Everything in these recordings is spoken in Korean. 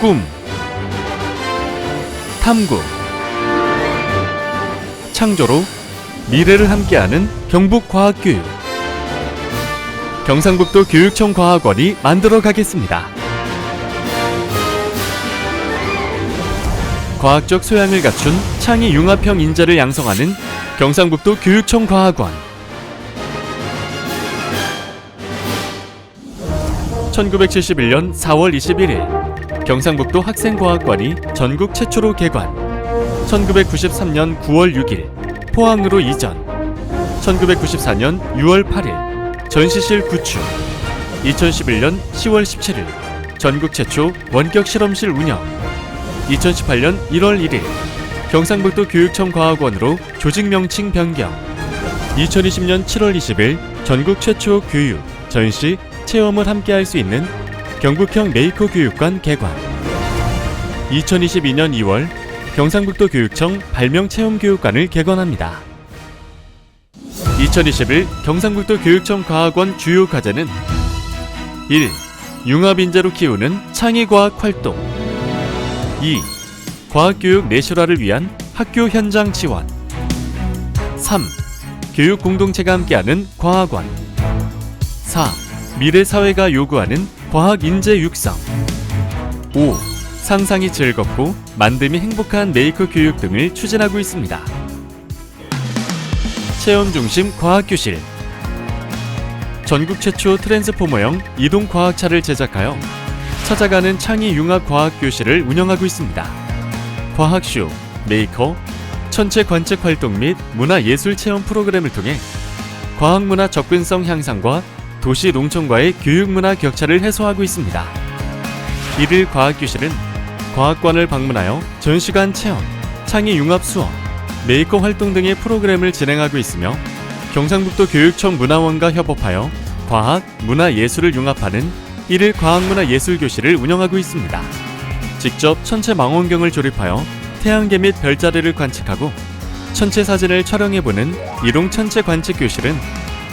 꿈. 탐구. 창조로 미래를 함께하는 경북과학교육. 경상북도 교육청 과학원이 만들어 가겠습니다. 과학적 소양을 갖춘 창의 융합형 인재를 양성하는 경상북도 교육청 과학원. 1971년 4월 21일 경상북도 학생과학관이 전국 최초로 개관. 1993년 9월 6일 포항으로 이전. 1994년 6월 8일 전시실 구축. 2011년 10월 17일 전국 최초 원격 실험실 운영. 2018년 1월 1일 경상북도 교육청 과학원으로 조직 명칭 변경. 2020년 7월 20일 전국 최초 교육, 전시, 체험을 함께 할 수 있는 경북형 메이커 교육관 개관 2022년 2월 경상북도 교육청 발명 체험 교육관을 개관합니다. 2021 경상북도 교육청 과학원 주요 과제는 1. 융합 인재로 키우는 창의과학 활동 2. 과학교육 내실화를 위한 학교 현장 지원 3. 교육 공동체가 함께하는 과학원 4. 미래 사회가 요구하는 과학 인재 육성 5. 상상이 즐겁고 만듦이 행복한 메이커 교육 등을 추진하고 있습니다. 체험 중심 과학 교실 전국 최초 트랜스포머형 이동 과학차를 제작하여 찾아가는 창의 융합 과학 교실을 운영하고 있습니다. 과학쇼, 메이커, 천체 관측 활동 및 문화 예술 체험 프로그램을 통해 과학문화 접근성 향상과 도시 농촌과의 교육문화 격차를 해소하고 있습니다. 일일 과학교실은 과학관을 방문하여 전시관 체험, 창의 융합 수업, 메이커 활동 등의 프로그램을 진행하고 있으며 경상북도 교육청 문화원과 협업하여 과학, 문화, 예술을 융합하는 일일 과학문화예술교실을 운영하고 있습니다. 직접 천체 망원경을 조립하여 태양계 및 별자리를 관측하고 천체 사진을 촬영해보는 이동 천체 관측 교실은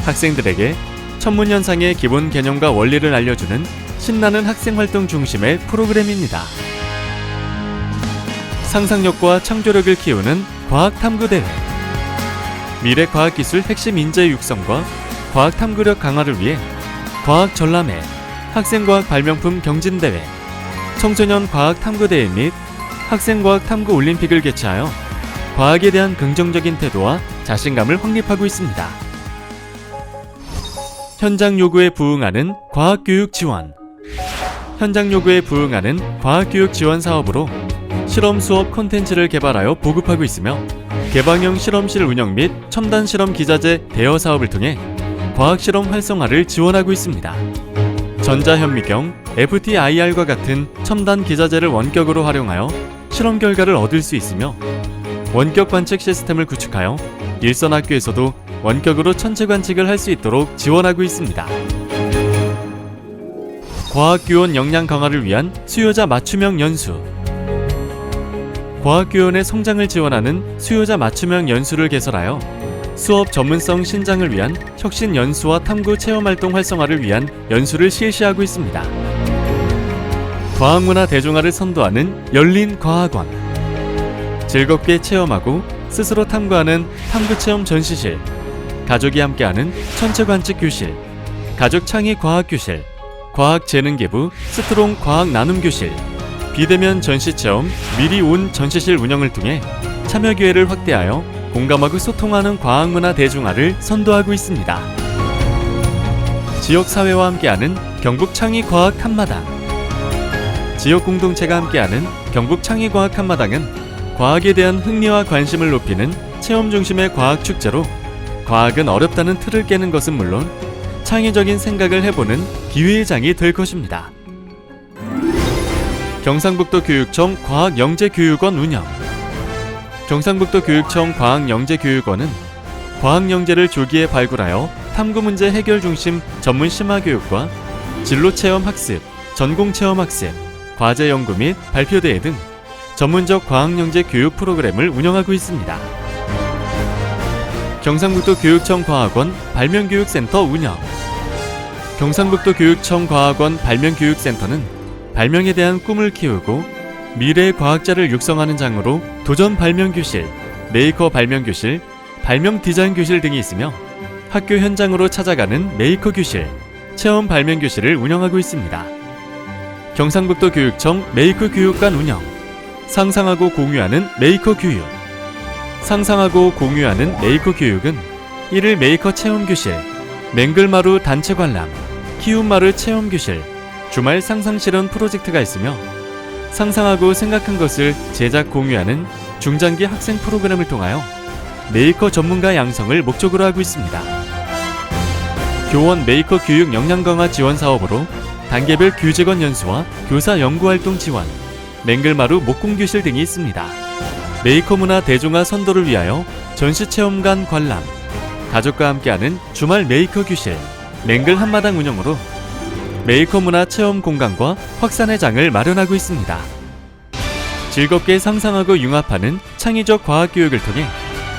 학생들에게 천문 현상의 기본 개념과 원리를 알려주는 신나는 학생 활동 중심의 프로그램입니다. 상상력과 창조력을 키우는 과학 탐구 대회. 미래 과학 기술 핵심 인재 육성과 과학 탐구력 강화를 위해 과학 전람회, 학생과학 발명품 경진 대회, 청소년 과학 탐구 대회 및 학생과학 탐구 올림픽을 개최하여 과학에 대한 긍정적인 태도와 자신감을 확립하고 있습니다. 현장 요구에 부응하는 과학교육 지원. 현장 요구에 부응하는 과학교육 지원 사업으로 실험 수업 콘텐츠를 개발하여 보급하고 있으며 개방형 실험실 운영 및 첨단 실험 기자재 대여 사업을 통해 과학 실험 활성화를 지원하고 있습니다. 전자현미경, FTIR과 같은 첨단 기자재를 원격으로 활용하여 실험 결과를 얻을 수 있으며 원격 관측 시스템을 구축하여 일선 학교에서도 원격으로 천체 관측을 할 수 있도록 지원하고 있습니다. 과학교원 역량 강화를 위한 수요자 맞춤형 연수 과학교원의 성장을 지원하는 수요자 맞춤형 연수를 개설하여 수업 전문성 신장을 위한 혁신 연수와 탐구 체험 활동 활성화를 위한 연수를 실시하고 있습니다. 과학문화 대중화를 선도하는 열린 과학원 즐겁게 체험하고 스스로 탐구하는 탐구 체험 전시실 가족이 함께하는 천체 관측 교실 가족 창의 과학 교실 과학 재능 계부 스트롱 과학 나눔 교실 비대면 전시 체험 미리 온 전시실 운영을 통해 참여 기회를 확대하여 공감하고 소통하는 과학 문화 대중화를 선도하고 있습니다. 지역 사회와 함께하는 경북 창의 과학 한마당 지역 공동체가 함께하는 경북 창의 과학 한마당은 과학에 대한 흥미와 관심을 높이는 체험 중심의 과학 축제로 과학은 어렵다는 틀을 깨는 것은 물론 창의적인 생각을 해보는 기회의 장이 될 것입니다. 경상북도 교육청 과학영재교육원 운영 경상북도 교육청 과학영재교육원은 과학영재를 조기에 발굴하여 탐구 문제 해결 중심 전문 심화 교육과 진로 체험 학습, 전공 체험 학습, 과제 연구 및 발표 대회 등 전문적 과학영재 교육 프로그램을 운영하고 있습니다. 경상북도 교육청 과학원 발명교육센터 운영. 경상북도 교육청 과학원 발명교육센터는 발명에 대한 꿈을 키우고 미래의 과학자를 육성하는 장으로 도전 발명 교실, 메이커 발명 교실, 발명 디자인 교실 등이 있으며 학교 현장으로 찾아가는 메이커 교실, 체험 발명 교실을 운영하고 있습니다. 경상북도 교육청 메이커 교육관 운영, 상상하고 공유하는 메이커 교육, 상상하고 공유하는 메이커 교육은 일일 메이커 체험 교실, 맹글마루 단체 관람, 키움마루 체험 교실, 주말 상상 실현 프로젝트가 있으며 상상하고 생각한 것을 제작 공유하는 중장기 학생 프로그램을 통하여 메이커 전문가 양성을 목적으로 하고 있습니다. 교원 메이커 교육 역량 강화 지원 사업으로 단계별 교직원 연수와 교사 연구 활동 지원, 맹글마루 목공 교실 등이 있습니다. 메이커 문화 대중화 선도를 위하여 전시 체험관 관람, 가족과 함께하는 주말 메이커 교실, 맹글 한마당 운영으로 메이커 문화 체험 공간과 확산의 장을 마련하고 있습니다. 즐겁게 상상하고 융합하는 창의적 과학 교육을 통해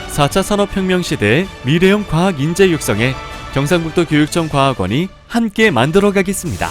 4차 산업혁명 시대의 미래형 과학 인재 육성에 경상북도 교육청 과학원이 함께 만들어 가겠습니다.